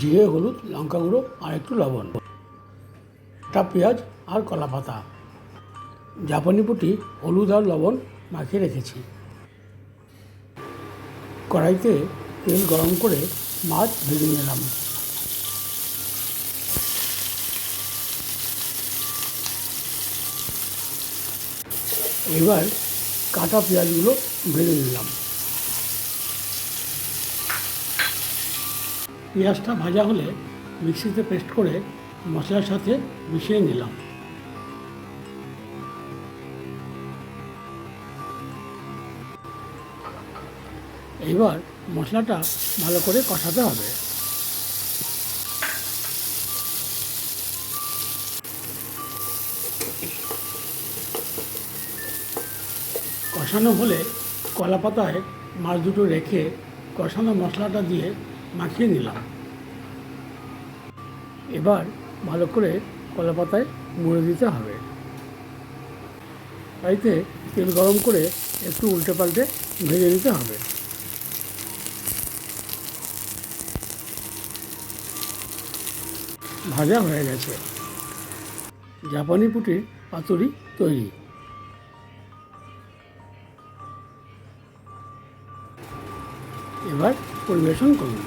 জিরে, হলুদ, লঙ্কা গুঁড়ো আর একটু লবণ। একটা পেঁয়াজ আর কলা পাতা জাপানি পুটি, হলুদ আর লবণ মাখিয়ে রেখেছি। কড়াইতে তেল গরম করে মাছ ভেজে নিলাম। এবার কাটা পেঁয়াজগুলো ভেজে নিলাম। পেঁয়াজটা ভাজা হলে মিক্সিতে পেস্ট করে মশলার সাথে মিশিয়ে নিলাম। এইবার মশলাটা ভালো করে কষাতে হবে। কষানো হলে কলা পাতায় মাছ দুটো রেখে কষানো মশলাটা দিয়ে মাখিয়ে নিলাম। এবার ভালো করে কলা পাতায় মুড়ে দিতে হবে। তাইতে তেল গরম করে একটু উল্টে পাল্টে ভেজে নিতে হবে। ভাজা হয়ে গেছে। জাপানি পুটির পাতুরি তৈরি। এবার পরিবেশন করুন।